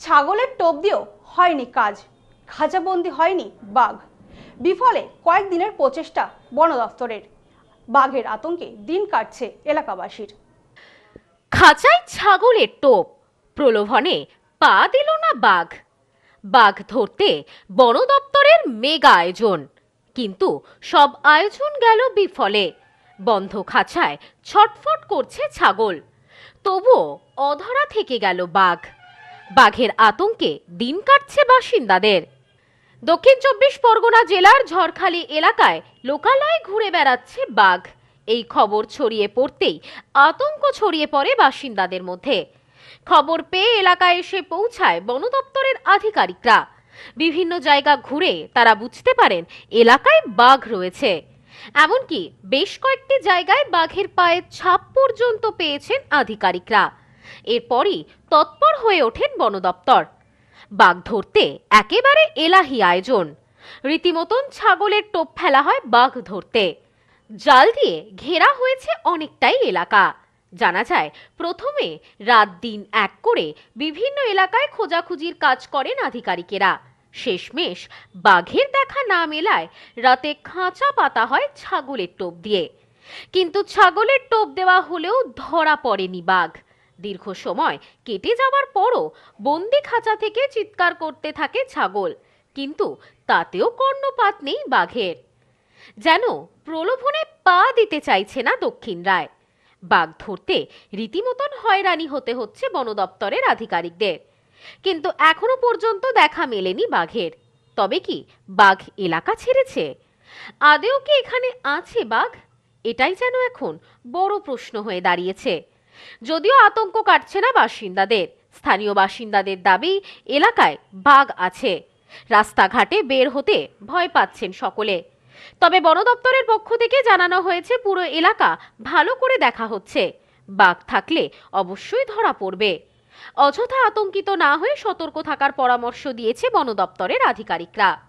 ছাগলের টোপ দিয়েও হয়নি কাজ, খাঁচাবন্দি হয়নি বাঘ। বিফলে কয়েকদিনের প্রচেষ্টা বন দফতরের, বাঘের আতঙ্কে দিন কাটছে এলাকাবাসীর। খাঁচায় ছাগলের টোপ, প্রলোভনে পা দিল না বাঘ। বাঘ ধরতে বন দপ্তরের মেগা আয়োজন, কিন্তু সব আয়োজন গেল বিফলে। বন্ধ খাঁচায় ছটফট করছে ছাগল, তবুও অধরা থেকে গেল বাঘ। বাঘের আতঙ্কে দিন কাটছে বাসিন্দাদের। দক্ষিণ চব্বিশ পরগনা জেলার ঝড়খালি এলাকায় লোকালয়ে ঘুরে বেড়াচ্ছে বাঘ। এই খবর ছড়িয়ে পড়তেই আতঙ্ক ছড়িয়ে পড়ে বাসিন্দাদের মধ্যে। খবর পেয়ে এলাকায় এসে পৌঁছায় বন দপ্তরের আধিকারিকরা। বিভিন্ন জায়গা ঘুরে তারা বুঝতে পারেন এলাকায় বাঘ রয়েছে। এমনকি বেশ কয়েকটি জায়গায় বাঘের পায়ের ছাপ পর্যন্ত পেয়েছেন আধিকারিকরা। এরপরই তৎপর হয়ে ওঠেন বন দপ্তর। বাঘ ধরতে একেবারে এলাহি আয়োজন। রীতিমতন ছাগলের টোপ ফেলা হয় বাঘ ধরতে। জাল দিয়ে ঘেরা হয়েছে অনেকটাই এলাকা। জানা যায়, প্রথমে রাত দিন এক করে বিভিন্ন এলাকায় খোঁজাখুঁজির কাজ করেন আধিকারিকেরা। শেষমেশ বাঘের দেখা না মেলায় রাতে খাঁচা পাতা হয় ছাগলের টোপ দিয়ে। কিন্তু ছাগলের টোপ দেওয়া হলেও ধরা পড়েনি বাঘ। দীর্ঘ সময় কেটে যাওয়ার পরও বন্দি খাঁচা থেকে চিৎকার করতে থাকে ছাগল, কিন্তু তাতেও কর্ণপাত নেই বাঘের। যেন প্রলোভনে পা দিতে চাইছে না দক্ষিণ রায়। বাঘ ধরতে রীতিমতন হয়রানি হতে হচ্ছে বন দপ্তরের আধিকারিকদের। কিন্তু এখনও পর্যন্ত দেখা মেলেনি বাঘের। তবে কি বাঘ এলাকা ছেড়েছে? আদেও কি এখানে আছে বাঘ? এটাই যেন এখন বড় প্রশ্ন হয়ে দাঁড়িয়েছে। যদিও আতঙ্ক কাটছে না বাসিন্দাদের। স্থানীয় বাসিন্দাদের দাবি, এলাকায় বাঘ আছে। রাস্তাঘাটে বের হতে ভয় পাচ্ছেন সকলে। তবে বন দপ্তরের পক্ষ থেকে জানানো হয়েছে, পুরো এলাকা ভালো করে দেখা হচ্ছে। বাঘ থাকলে অবশ্যই ধরা পড়বে। অযথা আতঙ্কিত না হয়ে সতর্ক থাকার পরামর্শ দিয়েছে বন দপ্তরের আধিকারিকরা।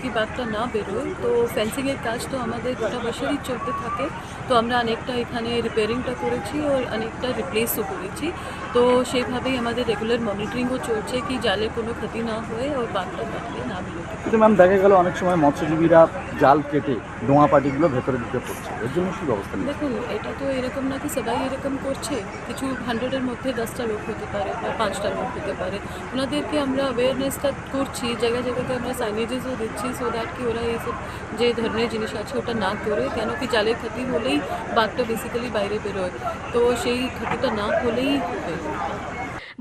কি বাঘটা না বেরোয়। তো ফেন্সিংয়ের কাজ তো আমাদের গোটা বছরই চলতে থাকে। তো আমরা অনেকটা এখানে রিপেয়ারিংটা করেছি ও অনেকটা রিপ্লেসও করেছি। তো সেইভাবেই আমাদের রেগুলার মনিটরিংও চলছে কি জালের কোনো ক্ষতি না হয়ে ওর বাঘটা না বেরোতে কিন্তু ম্যাম দেখা গেল অনেক সময় মৎস্যজীবীরা জাল কেটে ডোঙা পাটিগুলো ভেতরে ঢুকে পড়ছে এর জন্য কি ব্যবস্থা দেখুন এটা তো এরকম না কি সবাই এরকম করছে। কিছু হান্ড্রেডের মধ্যে দশটা লোক হতে পারে বা পাঁচটা লোক হতে পারে। ওনাদেরকে আমরা অ্যাওয়ারনেসটা করছি। জায়গায় জায়গাতে আমরা সাইনেজেসও দিচ্ছি। সো দ্যাট কি ওরা এইসব যে ধরনের জিনিস আছে ওটা না করে, কেন কি জালের ক্ষতি হলেই বাঘটা বেসিক্যালি বাইরে বেরোয়। তো সেই ক্ষতিটা না হলেই হবে।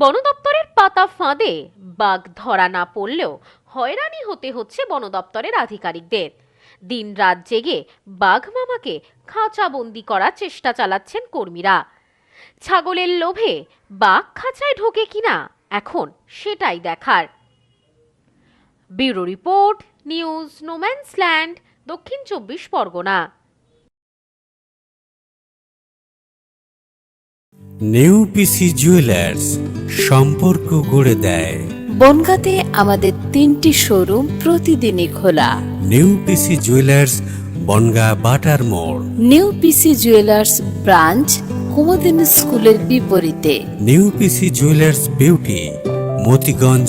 বন দপ্তরের পাতা ফাঁদে বাঘ ধরা না পড়লেও হয়রানি হতে হচ্ছে বন দপ্তরের আধিকারিকদের। দিন রাত জেগে বাঘ মামাকে খাঁচাবন্দি করার চেষ্টা চালাচ্ছেন কর্মীরা। ছাগলের লোভে বাঘ খাঁচায় ঢোকে কিনা, এখন সেটাই দেখার। ব্যুরো রিপোর্ট নিউজ নোম্যান্সল্যান্ড দক্ষিণ চব্বিশ পরগনা। নেউপিসি জুয়েলার্স সম্পর্ক গড়ে দেয়। বনগাঁতে আমাদের তিনটি শোরুম প্রতিদিনই খোলা। নেউপিসি জুয়েলার্স বনগা বাটার মোড়। নিউ পিসি জুয়েলার্স ব্রাঞ্চ কুমদিন স্কুলের বিপরীতে। New PC jewellers beauty Motiganj